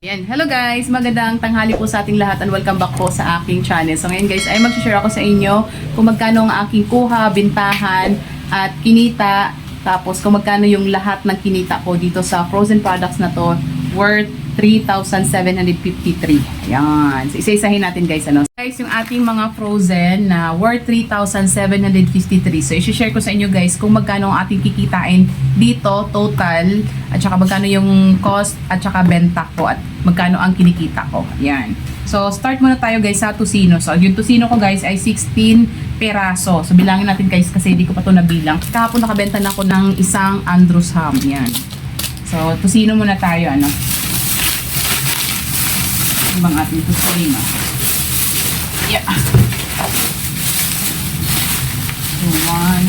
Yan. Hello guys! Magandang tanghali po sa ating lahat and welcome back po sa aking channel. So ngayon guys ay mag-share ako sa inyo kung magkano ang aking kuha, bintahan at kinita. Tapos kung magkano yung lahat ng kinita ko dito sa frozen products na to worth 3,753. Ayan. So isa-isahin natin guys. Ano? Guys, yung ating mga frozen na worth 3,753. So i-share ko sa inyo guys kung magkano ang ating kikitain dito total at saka magkano yung cost at saka benta ko at magkano ang kinikita ko. Ayan. So start muna tayo guys sa tusino. So yung tusino ko guys ay 16 peraso. So bilangin natin guys kasi hindi ko pa to nabilang. Kahapon nakabenta na ako ng isang Andrews ham. Yan. So tusino muna tayo ano. Yung bang ating tusino. Yeah. So, one.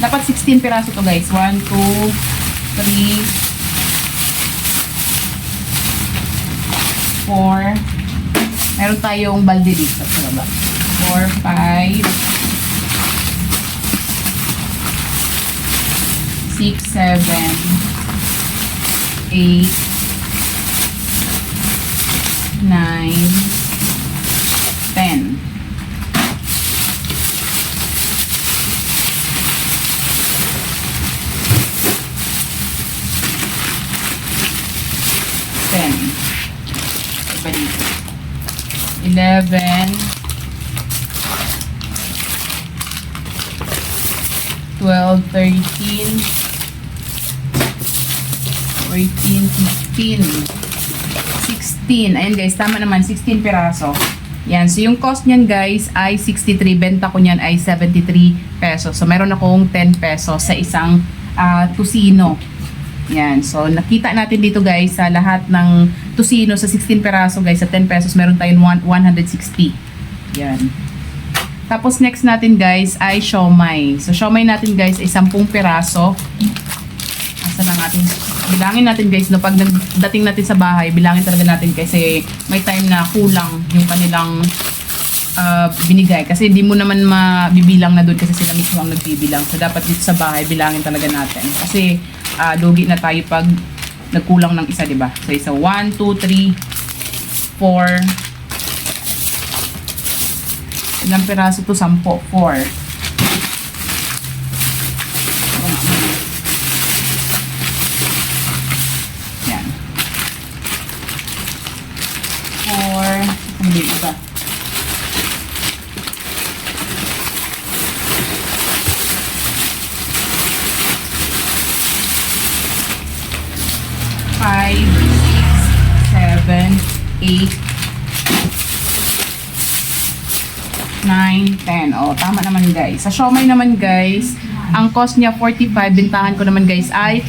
Dapat 16 piraso to guys. 1, 2, 3, 4. Meron tayong balde dito sa baba. 4, 5, 6, 7, 8, 9, 10. Ten. Iba dito. Eleven. Twelve, thirteen. Fourteen, fifteen. 16. Ayan guys, tama naman. 16 piraso. Yan. So, yung cost niyan guys ay 63. Benta ko niyan ay 73 pesos. So, meron akong 10 pesos sa isang ah, tusino. Yan. So, nakita natin dito guys sa lahat ng tusino sa 16 peraso guys sa 10 pesos meron tayong one- 160. Yan. Tapos next natin guys ay siomay. So, siomay natin guys ay 10 peraso. Asan ang ating bilangin natin guys no pag dating natin sa bahay bilangin talaga natin kasi may time na kulang yung kanilang ah, binigay. Kasi hindi mo naman mabibilang na doon kasi sila mismo ang nagbibilang. So dapat dito sa bahay bilangin talaga natin. Kasi ah, lugi na tayo pag nagkulang ng isa di ba? So isa 1 2 3 4 ilang piraso to? 10 4 Yan. Four. Hindi iba. Five, six, seven, eight, nine, ten. O, tama naman guys. Sa siomay naman guys, ang cost niya 45, bintahan ko naman guys ay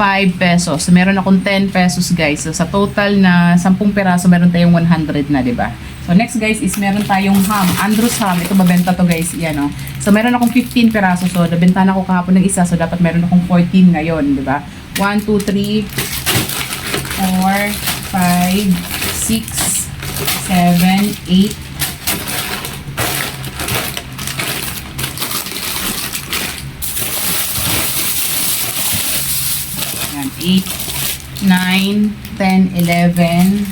55 pesos. So, meron akong 10 pesos guys. So, sa total na 10 peraso, meron tayong 100 na, di ba? So, next guys is meron tayong ham. Andrews ham. Ito mabenta to guys. Yan o. So, meron akong 15 peraso. So, nabentahan ako kahapon ng isa. So, dapat meron akong 14 ngayon, di ba? 1, 2, 3, 4, 5, 6, 7, 8, 8, 9, 10, 11,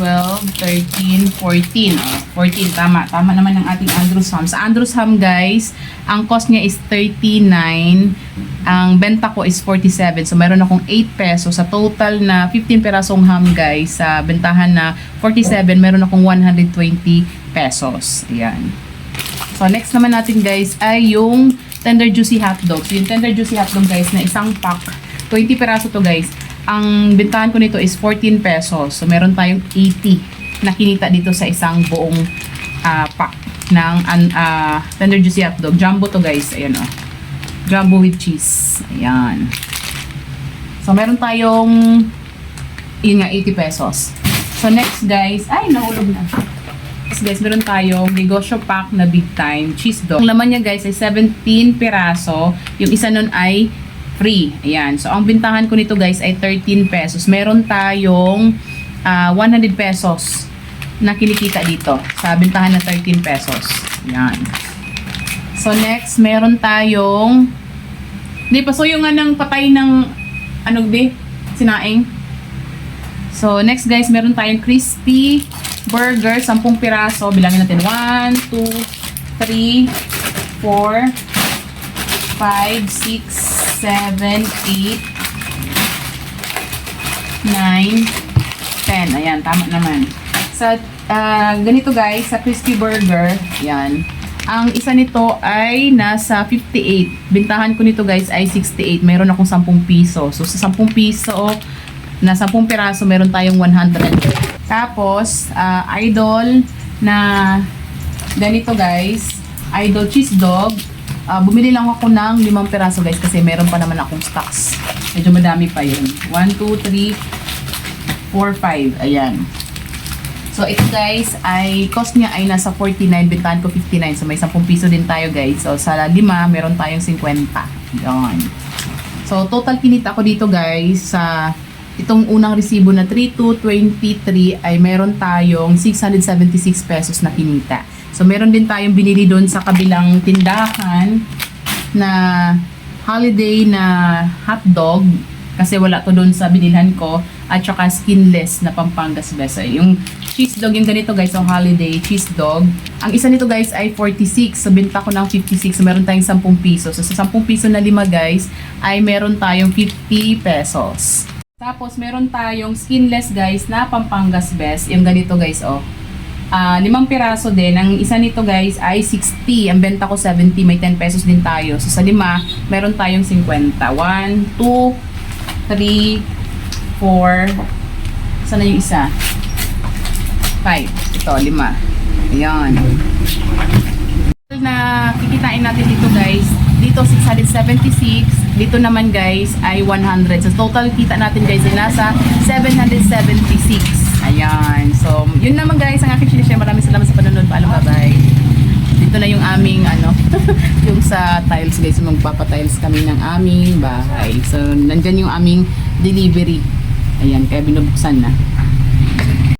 12, 13, 14. Oh, 14, tama. Tama naman ang ating Andrews Ham. Sa Andrews Ham, guys, ang cost niya is 39. Ang benta ko is 47. So, meron akong 8 pesos. Sa total na 15 perasong ham, guys, sa bentahan na 47, meron akong 120 pesos. Ayan. So, next naman natin guys ay yung tender juicy hotdog. So, yung tender juicy hotdog guys na isang pack, 20 peraso to guys. Ang bintahan ko nito is 14 pesos. So, meron tayong 80 na kinita dito sa isang buong ah, pack ng ah, tender juicy hotdog. Jumbo to guys. Ayan o. Jumbo with cheese. Ayan. So, meron tayong yun nga, 80 pesos. So, next guys, ay, nahulog na. Tapos guys, meron tayong negosyo pack na big time cheese dog. Ang laman niya guys ay 17 piraso. Yung isa nun ay free. Ayan. So, ang bintahan ko nito guys ay 13 pesos. Meron tayong ah, 100 pesos na kinikita dito sa bintahan na 13 pesos. Ayan. So, next, meron tayong... Di pa, so yung nga ng patay ng... Ano, di? Sinaing? So, next guys, meron tayong crispy burger, 10 piraso. Bilangin natin. 1, 2, 3, 4, 5, 6, 7, 8, 9, 10. Ayan, tama naman. Sa ah, ganito guys, sa crispy burger, yan. Ang isa nito ay nasa 58. Bintahan ko nito guys ay 68. Meron akong 10 piso. So sa 10 piso, na 10 piraso, meron tayong 100. Tapos, ah, idol na ganito guys, idol cheese dog. Ah, bumili lang ako ng 5 piraso guys kasi meron pa naman akong stocks. Medyo madami pa yun. 1, 2, 3, 4, 5. Ayan. So, ito guys, ay cost niya ay nasa 49, bintahan ko 59. So, may 10 piso din tayo guys. So, sa lima, meron tayong 50. Yan. So, total kinita ko dito guys sa itong unang resibo na 3223 ay meron tayong 676 pesos na kinita. So, meron din tayong binili doon sa kabilang tindahan na holiday na hotdog kasi wala to doon sa binilhan ko at saka skinless na Pampangas Best. So, yung cheese dog yung ganito guys, yung holiday cheese dog. Ang isa nito guys ay 46. So, binta ko ng 56. So, meron tayong 10 piso. So, sa 10 piso na lima guys, ay meron tayong 50 pesos. Tapos, meron tayong skinless guys na Pampangas Best. Yung ganito guys, oh. Ah, limang piraso din. Ang isa nito guys ay 60. Ang benta ko 70. May 10 pesos din tayo. So sa lima, meron tayong 50. 1, 2, 3, 4. Sana yung isa? 5. Ito, lima. Ayan. Na kikitain natin dito guys. Dito 676. Dito naman guys ay 100. So total kita natin guys ay nasa 776. Ayan. So, yun naman guys ang aking sinishare. Maraming salamat sa panonood. Paalam, bye-bye. Dito na yung aming ano, yung sa tiles guys. Magpapatiles kami ng aming bahay. So, nandyan yung aming delivery. Ayan, kaya binubuksan na.